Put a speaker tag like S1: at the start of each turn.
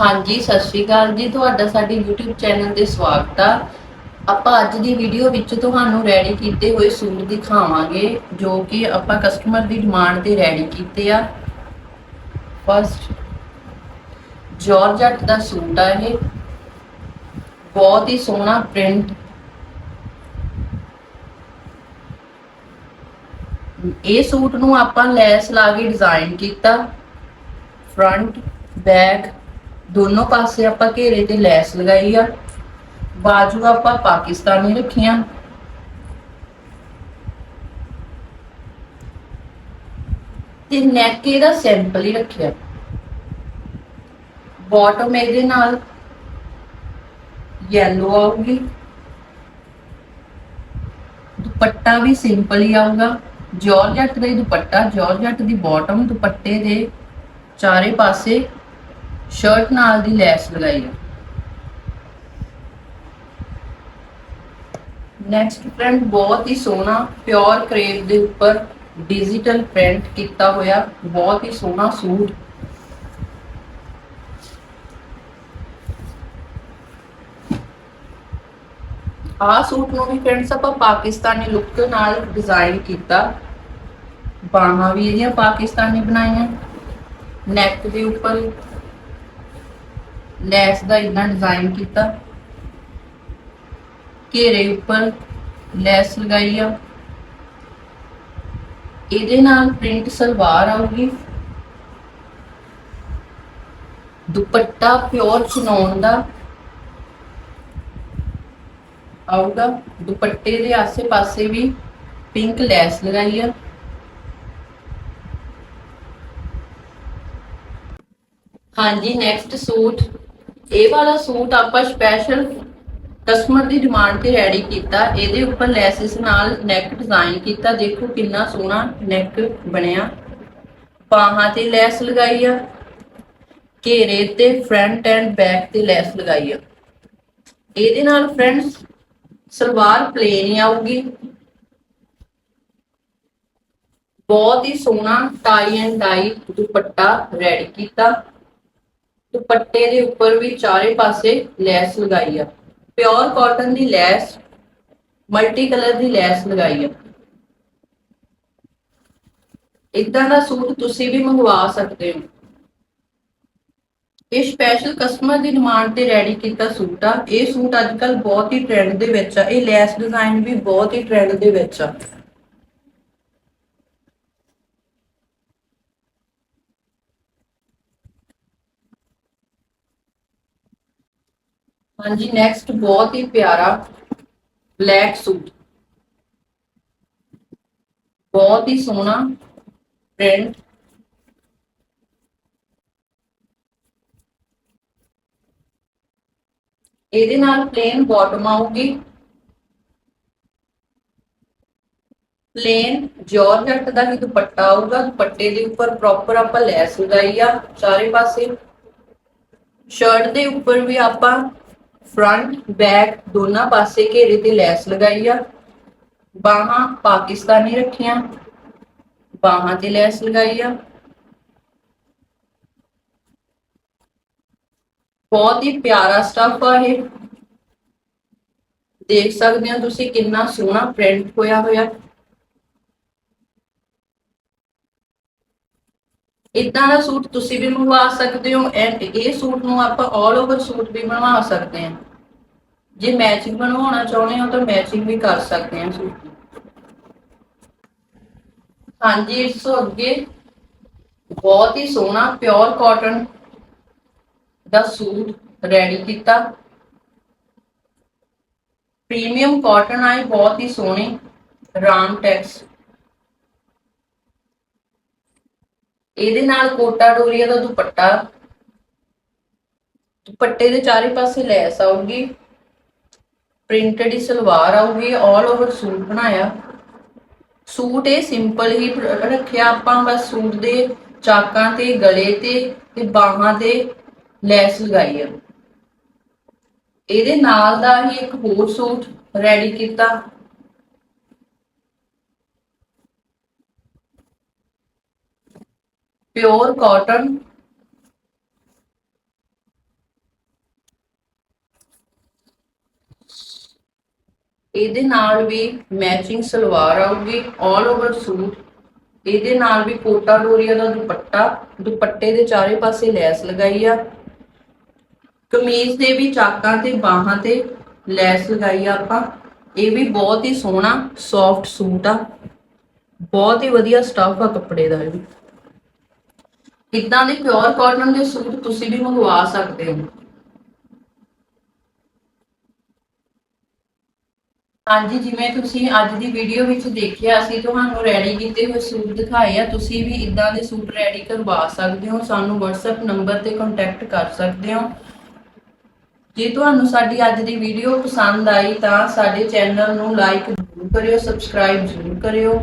S1: ਹਾਂਜੀ, ਸਤਿ ਸ਼੍ਰੀ ਅਕਾਲ ਜੀ। ਤੁਹਾਡਾ ਸਾਡੇ YouTube ਚੈਨਲ ਤੇ ਸਵਾਗਤ ਆ। ਆਪਾਂ ਅੱਜ ਦੀ ਵੀਡੀਓ ਵਿੱਚ ਤੁਹਾਨੂੰ ਰੈਡੀ ਕੀਤੇ ਹੋਏ ਸੂਟ ਦਿਖਾਵਾਂਗੇ, ਜੋ ਕਿ ਆਪਾਂ ਕਸਟਮਰ ਦੀ ਡਿਮਾਂਡ ਤੇ ਰੈਡੀ ਕੀਤੇ ਆ। ਫਸਟ ਜਾਰਜਟ ਦਾ ਸੂਟ ਆ ਇਹ। ਬਹੁਤ ਹੀ ਸੋਹਣਾ ਪ੍ਰਿੰਟ ਇਹ ਸੂਟ ਨੂੰ ਆਪਾਂ ਲੈਸ ਲਾ ਕੇ ਡਿਜ਼ਾਈਨ ਕੀਤਾ। ਫਰੰਟ ਬੈਕ ਦੋਨੋਂ ਪਾਸੇ ਆਪਾਂ ਘੇਰੇ ਤੇ ਲੈਸ ਲਗਾਈ ਆ। ਬਾਜੂ ਆਪਾਂ ਪਾਕਿਸਤਾਨੀ ਰੱਖੀਆਂ। ਤੇ ਨੈਕ ਇਹਦਾ ਸਿੰਪਲ ਹੀ ਰੱਖਿਆ। ਬਾਟਮ ਇਹਦੇ ਨਾਲ ਯੈਲੋ ਆਊਗੀ। ਦੁਪੱਟਾ ਵੀ ਸਿੰਪਲ ਹੀ ਆਊਗਾ। ਜਾਰਜਟ ਦਾ ਹੀ ਦੁਪੱਟਾ ਜਾਰਜਟ ਦੀ ਬਾਟਮ ਦੁਪੱਟੇ ਦੇ ਚਾਰੇ ਪਾਸੇ। ਸ਼ਰਟ ਨਾਲ ਦੀ ਲੈਸ ਲਗਾਈ ਹੈ ਨੈਕਸਟ ਪ੍ਰਿੰਟ ਬਹੁਤ ਹੀ ਸੋਹਣਾ ਪਿਓਰ ਕਰੇਪ ਦੇ ਉੱਪਰ ਡਿਜੀਟਲ ਪ੍ਰਿੰਟ ਕੀਤਾ ਹੋਇਆ, ਬਹੁਤ ਹੀ ਸੋਹਣਾ ਸੂਟ। ਆਹ ਸੂਟ ਨੂੰ ਵੀ ਫਰੈਂਡਸ ਆਪਾਂ ਪਾਕਿਸਤਾਨੀ ਲੁੱਕ ਨਾਲ ਡਿਜ਼ਾਈਨ ਕੀਤਾ। ਬਾਹਾਂ ਵੀ ਇਹਦੀਆਂ ਪਾਕਿਸਤਾਨੀ ਬਣਾਈਆਂ। ਨੈਕ ਦੇ ਉੱਪਰ ਲੈਸ ਦਾ ਇਦਾਂ ਡਿਜ਼ਾਈਨ ਕੀਤਾ। ਘੇਰੇ ਉੱਪਰ ਲੈਸ ਲਗਾਈ ਆ। ਇਹਦੇ ਨਾਲ ਪ੍ਰਿੰਟ ਸਲਵਾਰ ਆਊਗੀ। ਦੁਪੱਟਾ ਪਿਓਰ ਚਨੌਨ ਦਾ ਆਊਗਾ। ਦੁਪੱਟੇ ਦੇ ਆਸੇ-ਪਾਸੇ ਵੀ ਪਿੰਕ ਲੈਸ ਲਗਾਈ ਆ। ਹਾਂਜੀ ਨੈਕਸਟ ਸੂਟ। ਇਹ ਵਾਲਾ ਸੂਟ ਆਪਾਂ ਸਪੈਸ਼ਲ ਕਸਟਮਰ ਦੀ ਡਿਮਾਂਡ ਤੇ ਰੈਡੀ ਕੀਤਾ। ਇਹਦੇ ਉੱਪਰ ਲੈਸਿਸ ਨਾਲ ਨੈਕ ਡਿਜ਼ਾਈਨ ਕੀਤਾ। ਦੇਖੋ ਕਿੰਨਾ ਸੋਹਣਾ ਨੈਕ ਬਣਿਆ। ਬਾਹਾਂ ਤੇ ਲੈਸ ਲਗਾਈ ਆ। ਘੇਰੇ ਤੇ ਫਰੰਟ ਐਂਡ ਬੈਕ ਤੇ ਲੈਸ ਲਗਾਈ ਆ। ਇਹਦੇ ਨਾਲ ਫਰੈਂਡਸ ਸਲਵਾਰ ਪਲੇਨ ਆਊਗੀ। ਬਹੁਤ ਹੀ ਸੋਹਣਾ tie and dye dupatta ready ਕੀਤਾ। ਦੁਪੱਟੇ ਦੇ ਉੱਪਰ ਵੀ ਚਾਰੇ ਪਾਸੇ ਲੈਸ ਲਗਾਈ ਆ। ਪਿਓਰ ਕਾਟਨ ਦੀ ਲੈਸ, ਮਲਟੀ ਕਲਰ ਦੀ ਲੈਸ ਲਗਾਈ ਆ। ਇਦਾਂ ਦਾ ਸੂਟ ਤੁਸੀਂ ਵੀ ਮੰਗਵਾ ਸਕਦੇ ਹੋ। ਇਹ ਸਪੈਸ਼ਲ ਕਸਟਮਰ ਦੀ ਡਿਮਾਂਡ ਤੇ ਰੈਡੀ ਕੀਤਾ ਸੂਟ ਆ। ਇਹ ਸੂਟ ਅੱਜ ਕੱਲ ਬਹੁਤ ਹੀ ਟ੍ਰੈਂਡ ਦੇ ਵਿੱਚ ਆ। ਇਹ ਲੈਸ ਡਿਜ਼ਾਈਨ ਵੀ ਬਹੁਤ ਹੀ ਟ੍ਰੈਂਡ ਦੇ ਵਿੱਚ ਆ। ਹਾਂਜੀ ਨੈਕਸਟ ਬਹੁਤ ਹੀ ਪਿਆਰਾ ਬਲੈਕ ਸੂਟ ਬਹੁਤ ਹੀ ਸੋਹਣਾ ਪ੍ਰਿੰਟ ਇਹਦੇ ਨਾਲ ਪਲੇਨ ਬਾਟਮ ਆਊਗੀ। ਪਲੇਨ ਜਾਰਜਟ ਦਾ ਹੀ ਦੁਪੱਟਾ ਆਊਗਾ। ਦੁਪੱਟੇ ਦੇ ਉੱਪਰ ਪ੍ਰੋਪਰ ਆਪਾਂ ਲੈਸ ਲਗਾਈ ਆ, ਚਾਰੇ ਪਾਸੇ। ਸ਼ਰਟ ਦੇ ਉੱਪਰ ਵੀ ਆਪਾਂ ਫਰੰਟ ਬੈਕ ਦੋਨਾਂ ਪਾਸੇ ਘੇਰੇ ਤੇ ਲੈਸ ਲਗਾਈ ਆ। ਬਾਹਾਂ ਪਾਕਿਸਤਾਨੀ ਰੱਖੀਆਂ, ਬਾਹਾਂ ਤੇ ਲੈਸ ਲਗਾਈ ਆ। ਬਹੁਤ ਹੀ ਪਿਆਰਾ ਸਟਫ ਆ ਇਹ। ਦੇਖ ਸਕਦੇ ਹੋ ਤੁਸੀਂ ਕਿੰਨਾ ਸੋਹਣਾ ਪ੍ਰਿੰਟ ਹੋਇਆ ਹੋਇਆ। ਇਦਾਂ ਦਾ ਸੂਟ ਤੁਸੀਂ ਵੀ ਮੰਗਵਾ ਸਕਦੇ ਹੋ ਐਂਡ ਇਹ ਸੂਟ ਨੂੰ ਆਪਾਂ 올 ਓਵਰ ਸੂਟ ਵੀ ਬਣਵਾ ਸਕਦੇ ਹਾਂ। ਜੇ ਮੈਚਿੰਗ ਬਣਵਾਉਣਾ ਚਾਹੁੰਦੇ ਹੋ ਤਾਂ ਮੈਚਿੰਗ ਵੀ ਕਰ ਸਕਦੇ ਹਾਂ ਸੂਟ। ਹਾਂਜੀ, ਇਸ ਤੋਂ ਅੱਗੇ ਬਹੁਤ ਹੀ ਸੋਹਣਾ ਪਿਓਰ ਕਾਟਨ ਦਾ ਸੂਟ ਰੈਡੀ ਕੀਤਾ। ਪ੍ਰੀਮੀਅਮ ਕਾਟਨ ਆਏ, ਬਹੁਤ ਹੀ ਸੋਹਣੇ ਰਾਮ ਟੈਕਸ ਇਹਦੇ ਨਾਲ ਕੋਟਾ ਡੋਰੀਆ ਦਾ ਦੁਪੱਟਾ। ਦੁਪੱਟੇ ਦੇ ਚਾਰੇ ਪਾਸੇ ਲੈਸ ਆਊਗੀ। ਪ੍ਰਿੰਟਡ ਹੀ ਸਲਵਾਰ ਆਊਗੀ 올 ਓਵਰ ਸੂਟ ਬਣਾਇਆ। ਸੂਟ ਇਹ ਸਿੰਪਲ ਹੀ ਰੱਖਿਆ ਆਪਾਂ, ਬਸ ਸੂਟ ਦੇ ਚਾਕਾਂ ਤੇ, ਗਲੇ ਤੇ ਤੇ ਬਾਹਾਂ ਤੇ ਲੈਸ ਲਗਾਈ ਆ। ਇਹਦੇ ਨਾਲ ਦਾ ਹੀ ਇੱਕ ਹੋਰ ਸੂਟ ਰੈਡੀ ਕੀਤਾ। Pure cotton. ਇਹਦੇ ਨਾਲ ਵੀ ਮੈਚਿੰਗ ਸਲਵਾਰ ਆਊਗੀ 올 ਓਵਰ ਸੂਟ। ਇਹਦੇ ਨਾਲ ਵੀ ਕੋਟਾ ਡੋਰੀਆ ਦਾ ਦੁਪੱਟਾ, ਦੁਪੱਟੇ ਦੇ ਚਾਰੇ ਪਾਸੇ ਲੈਸ ਲਗਾਈ ਆ। ਕਮੀਜ਼ ਦੇ ਵੀ ਚਾਕਾਂ ਤੇ, ਬਾਹਾਂ ਤੇ ਲੈਸ ਲਗਾਈ ਆ ਆਪਾਂ। ਇਹ ਵੀ ਬਹੁਤ ਹੀ ਸੋਹਣਾ ਸੌਫਟ ਸੂਟ ਆ। ਬਹੁਤ ਹੀ ਵਧੀਆ ਸਟਫ ਆ ਕੱਪੜੇ ਦਾ ਇਹ ਵੀ। ਇਦਾਂ ਦੇ ਪਿਓਰ ਕਾਟਨ ਦੇ ਸੂਟ ਤੁਸੀਂ ਵੀ ਮੰਗਵਾ ਸਕਦੇ ਹੋ? ਹਾਂਜੀ, ਜਿਵੇਂ ਤੁਸੀਂ ਅੱਜ ਦੀ ਵੀਡੀਓ ਵਿੱਚ ਦੇਖਿਆ, ਅਸੀਂ ਤੁਹਾਨੂੰ ਰੈਡੀ ਕੀਤੇ ਹੋਏ ਸੂਟ ਦਿਖਾਏ ਆ। ਤੁਸੀਂ ਵੀ ਇਦਾਂ ਦੇ ਸੂਟ ਰੈਡੀ ਕਰਵਾ ਸਕਦੇ ਹੋ। ਸਾਨੂੰ WhatsApp ਨੰਬਰ ਤੇ ਕੰਟੈਕਟ ਕਰ ਸਕਦੇ ਹੋ। ਜੇ ਤੁਹਾਨੂੰ ਸਾਡੀ ਅੱਜ ਦੀ ਵੀਡੀਓ ਪਸੰਦ ਆਈ ਤਾਂ ਸਾਡੇ ਚੈਨਲ ਨੂੰ ਲਾਈਕ ਜ਼ਰੂਰ ਕਰਿਓ ਸਬਸਕ੍ਰਾਈਬ ਜ਼ਰੂਰ ਕਰਿਓ।